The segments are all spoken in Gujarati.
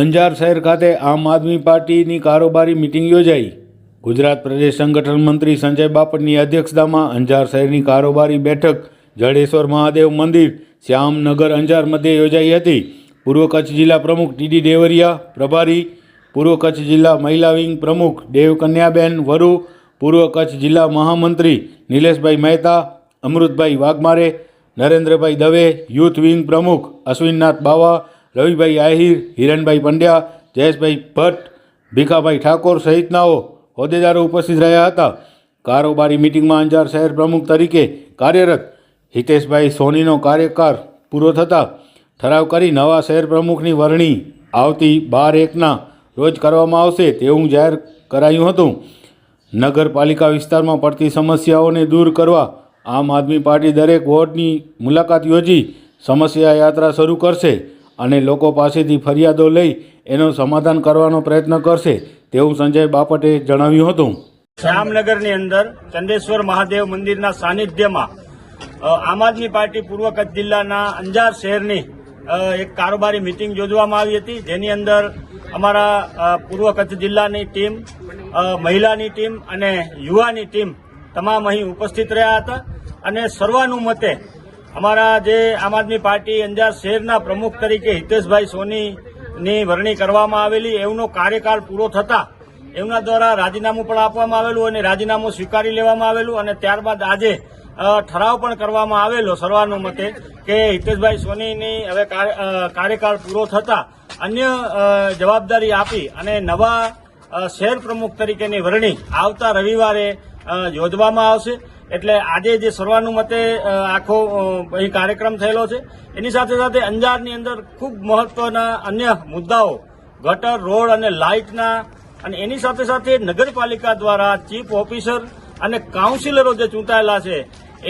અંજાર શહેર ખાતે આમ આદમી પાર્ટીની કારોબારી મિટિંગ યોજાઈ. ગુજરાત પ્રદેશ સંગઠન મંત્રી સંજય બાપટની અધ્યક્ષતામાં અંજાર શહેરની કારોબારી બેઠક, જડેશ્વર મહાદેવ મંદિર, શ્યામનગર અંજાર મધ્યે યોજાઈ હતી. પૂર્વ કચ્છ જિલ્લા પ્રમુખ ટીડી દેવરિયા પ્રભારી, પૂર્વ કચ્છ જિલ્લા મહિલા વિંગ પ્રમુખ દેવ કન્યાબેન વરુ, પૂર્વ કચ્છ જિલ્લા મહામંત્રી નિલેશભાઈ મહેતા, અમૃતભાઈ વાઘમારે, નરેન્દ્રભાઈ દવે, યુથ વિંગ પ્રમુખ અશ્વિનનાથ બાવા રવિભાઈ આહિર, હિરણભાઈ પંડ્યા, જયેશભાઈ ભટ્ટ, ભીખાભાઈ ઠાકોર સહિતનાઓ હોદ્દેદારો ઉપસ્થિત રહ્યા હતા. કારોબારી મિટિંગમાં અંજાર શહેર પ્રમુખ તરીકે કાર્યરત હિતેશભાઈ સોનીનો કાર્યકાળ પૂરો થતાં ઠરાવ કરી નવા શહેર પ્રમુખની વરણી આવતી બાર એકના રોજ કરવામાં આવશે તેવું જાહેર કરાયું હતું. નગરપાલિકા વિસ્તારમાં પડતી સમસ્યાઓને દૂર કરવા આમ આદમી પાર્ટી દરેક વોર્ડની મુલાકાત યોજી સમસ્યા યાત્રા શરૂ કરશે. અને લોકો પાસેથી ફરિયાદો લઈ એનું સમાધાન કરવાનો પ્રયત્ન કરશે તેવું સંજય બાપટે જણાવ્યું હતું. શ્યામનગરની અંદર ચંદેશ્વર મહાદેવ મંદિરના સાનિધ્યમાં આમ આદમી પાર્ટી પૂર્વ કચ્છ જિલ્લાના અંજાર શહેરની એક કારોબારી મિટિંગ યોજવામાં આવી હતી. જેની અંદર અમારા પૂર્વ કચ્છ જિલ્લાની ટીમ મહિલાની ટીમ અને યુવાની ટીમ તમામ અહીં ઉપસ્થિત રહ્યા હતા. અને સર્વાનુમતે અમારા જે આમ આદમી પાર્ટી અંજાર શહેરના પ્રમુખ તરીકે હિતેશભાઈ સોનીની વરણી કરવામાં આવેલી એમનો કાર્યકાળ પૂરો થતાં એમના દ્વારા રાજીનામું પણ આપવામાં આવેલું અને રાજીનામું સ્વીકારી લેવામાં આવેલું અને ત્યારબાદ આજે ઠરાવ પણ કરવામાં આવેલો સર્વાનુમતે કે હિતેશભાઈ સોનીની હવે કાર્ય- કાર્યકાળ પૂરો થતા અન્ય જવાબદારી આપી અને નવા શહેર પ્રમુખ તરીકેની વરણી આવતા રવિવારે યોજવામાં આવશે. એટલે આજે જે સર્વાનુમતે આખો અહીં કાર્યક્રમ થયેલો છે, એની સાથે સાથે અંજારની અંદર ખૂબ મહત્વના અન્ય મુદ્દાઓ, ગટર, રોડ અને લાઇટના, અને એની સાથે સાથે નગરપાલિકા દ્વારા ચીફ ઓફિસર અને કાઉન્સિલરો જે ચૂંટાયેલા છે,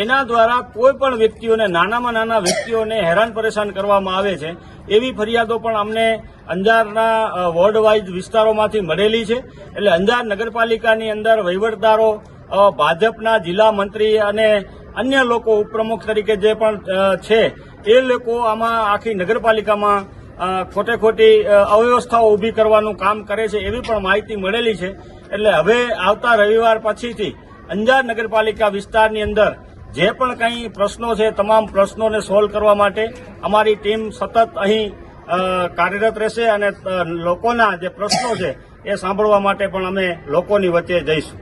એના દ્વારા કોઈ પણ વ્યક્તિઓને, નાનામાં નાના વ્યક્તિઓને હેરાન પરેશાન કરવામાં આવે છે, એવી ફરિયાદો પણ અમને અંજારના વોર્ડ વાઇઝ વિસ્તારોમાંથી મળેલી છે. એટલે અંજાર નગરપાલિકાની અંદર વહીવટદારો ભાજપના જિલ્લા મંત્રી અને અન્ય લોકો ઉપપ્રમુખ તરીકે જે પણ છે, એ લોકો આમાં આખી નગરપાલિકામાં ખોટે ખોટી અવ્યવસ્થાઓ ઊભી કરવાનું કામ કરે છે એવી પણ માહિતી મળેલી છે. એટલે હવે આવતા રવિવાર પછીથી અંજાર નગરપાલિકા વિસ્તારની અંદર જે પણ કંઈ પ્રશ્નો છે, તમામ પ્રશ્નોને સોલ્વ કરવા માટે અમારી ટીમ સતત અહીં કાર્યરત રહેશે અને લોકોના જે પ્રશ્નો છે એ સાંભળવા માટે પણ અમે લોકોની વચ્ચે જઈશું.